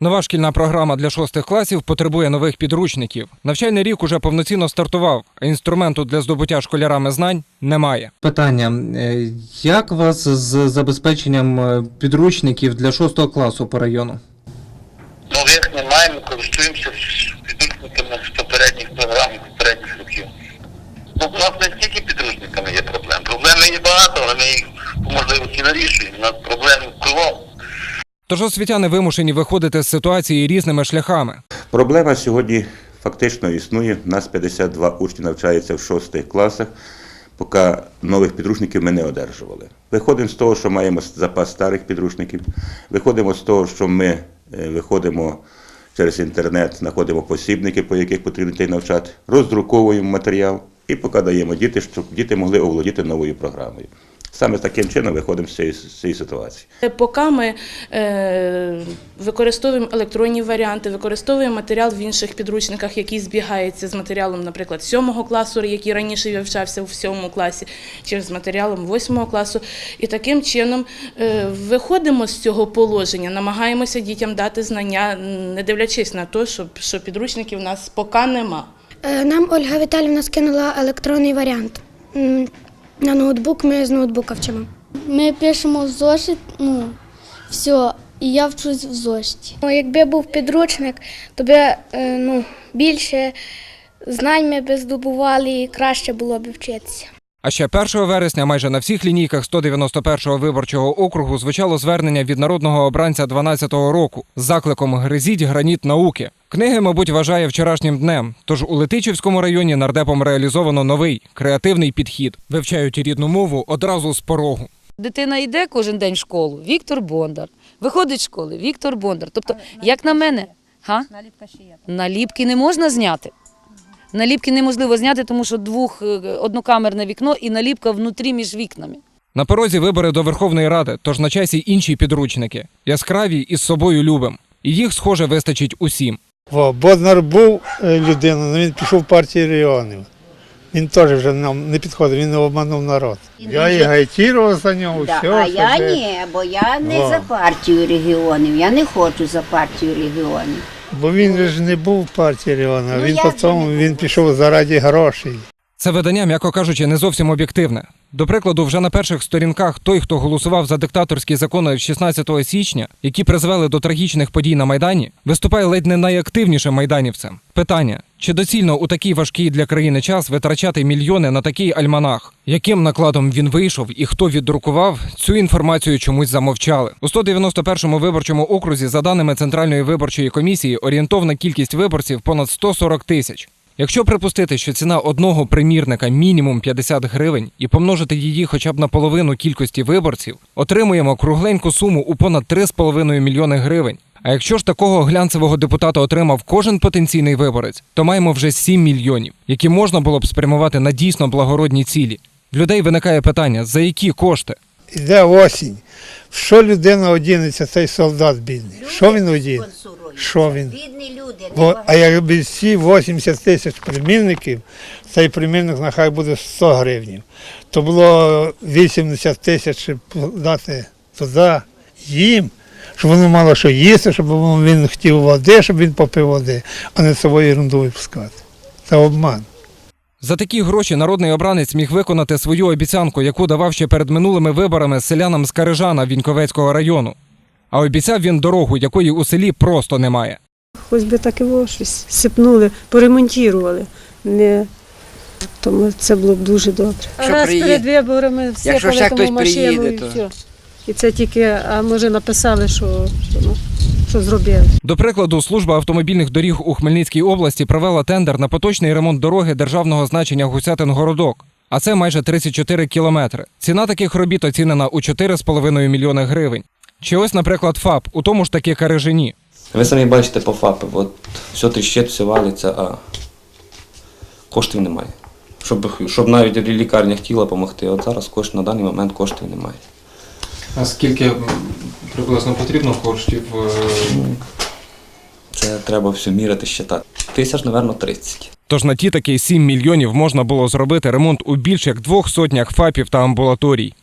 Нова шкільна програма для шостих класів потребує нових підручників. Навчальний рік уже повноцінно стартував, а інструменту для здобуття школярами знань немає. Питання: Е, як вас з забезпеченням е, підручників для 6 класу по району? Нових не маємо, користуємося підручниками з попередніх програм і попередніх років. Ну, у нас не тільки підручниками є проблем. Проблеми є багато, але ми їх по можливості вирішуємо. У нас проблем кругом. Тож освітяни вимушені виходити з ситуації різними шляхами. Проблема сьогодні фактично існує. У нас 52 учні навчаються в шостих класах, поки нових підручників ми не одержували. Виходимо з того, що маємо запас старих підручників. Виходимо з того, що ми е, виходимо через інтернет, знаходимо посібники, по яких потрібно дітей навчати, роздруковуємо матеріал і поки даємо діти, щоб діти могли оволодіти новою програмою. Саме таким чином виходимо з цієї, з цієї ситуації. Поки ми е, використовуємо електронні варіанти, використовуємо матеріал в інших підручниках, який збігається з матеріалом, наприклад, 7 класу, який раніше вивчався в 7 класі, чи з матеріалом 8 класу. І таким чином е, виходимо з цього положення, намагаємося дітям дати знання, не дивлячись на те, що, що підручників у нас поки нема. Е, Нам Ольга Віталівна скинула електронний варіант. На ноутбук ми з ноутбука вчимо. Ми пишемо в зошит, ну, все, і я вчусь в зошиті. Ну, Якби був підручник, то би е, ну, більше знань ми б здобували і краще було б вчитися. А ще 1 вересня майже на всіх лінійках 191-го виборчого округу звучало звернення від народного обранця 12-го року з закликом Гризіть граніт науки. Книги, мабуть, вважає вчорашнім днем. Тож у Летичівському районі нардепом реалізовано новий креативний підхід. Вивчають рідну мову одразу з порогу. Дитина йде кожен день в школу, Віктор Бондар. Виходить з школи, Віктор Бондар. Тобто, як на мене, га? наліпки не можна зняти. Наліпки неможливо зняти, тому що двох е, однокамерне вікно і наліпка внутрі між вікнами. На порозі вибори до Верховної Ради, тож на часі інші підручники. Яскраві і з собою любим. І їх, схоже, вистачить усім. О, Боднар був е, людина, але він пішов в партію регіонів. Він теж вже нам не підходив, він не обманув народ. Я і гайтірував за нього, Да, все. а я ні, бо я не Во. за партію регіонів, я не хочу за партію регіонів. Бо він ж не був в партії Ріона, Ну, він потім він пішов заради грошей. Це видання, м'яко кажучи, не зовсім об'єктивне. До прикладу, вже на перших сторінках той, хто голосував за диктаторські закони 16 січня, які призвели до трагічних подій на майдані, виступає ледь не найактивнішим майданівцем. Питання: чи доцільно у такий важкий для країни час витрачати мільйони на такий альманах? Яким накладом він вийшов і хто віддрукував, цю інформацію чомусь замовчали. У 191-му виборчому окрузі, за даними Центральної виборчої комісії, орієнтовна кількість виборців понад 140 тисяч. Якщо припустити, що ціна одного примірника мінімум 50 гривень і помножити її хоча б на половину кількості виборців, отримуємо кругленьку суму у понад 3,5 мільйони гривень. А якщо ж такого глянцевого депутата отримав кожен потенційний виборець, то маємо вже 7 мільйонів, які можна було б спрямувати на дійсно благородні цілі. В людей виникає питання: за які кошти? Іде осінь. Що людина одінеться, цей солдат бідний? Що він одіне? Що він? Бідні люди, Бо, а якби всі 80 тисяч примірників, цей примірник нехай буде 100 гривень, то було 80 тисяч дати туди їм, щоб воно мало що їсти, щоб він хотів води, щоб він попив води, а не собою ерунду випускати. Це обман. За такі гроші народний обранець міг виконати свою обіцянку, яку давав ще перед минулими виборами селянам з Карижана Віньковецького району. А обіцяв він дорогу, якої у селі просто немає. Хоч би так і щось сипнули, поремонтували. Не... Тому це було б дуже добре. Що Раз приїде- перед виборами всі Якщо ще хтось машину приїде, і то- все. І це тільки, а може написали, що, що, ну, що зробили. До прикладу, служба автомобільних доріг у Хмельницькій області провела тендер на поточний ремонт дороги державного значення Гусятин-Городок. А це майже 34 кілометри. Ціна таких робіт оцінена у 4,5 мільйони гривень. Чи ось, наприклад, ФАП у тому ж таки Карижині. Ви самі бачите по ФАПи, от все тріщить, все валиться, а коштів немає. Щоб, щоб навіть лікарня хотіла допомогти, от зараз кошт, на даний момент коштів немає. А скільки приблизно потрібно коштів? Це треба все міряти, щитати. Тисяч, мабуть, 30. Тож на ті такі 7 мільйонів можна було зробити ремонт у більш як двох сотнях ФАПів та амбулаторій.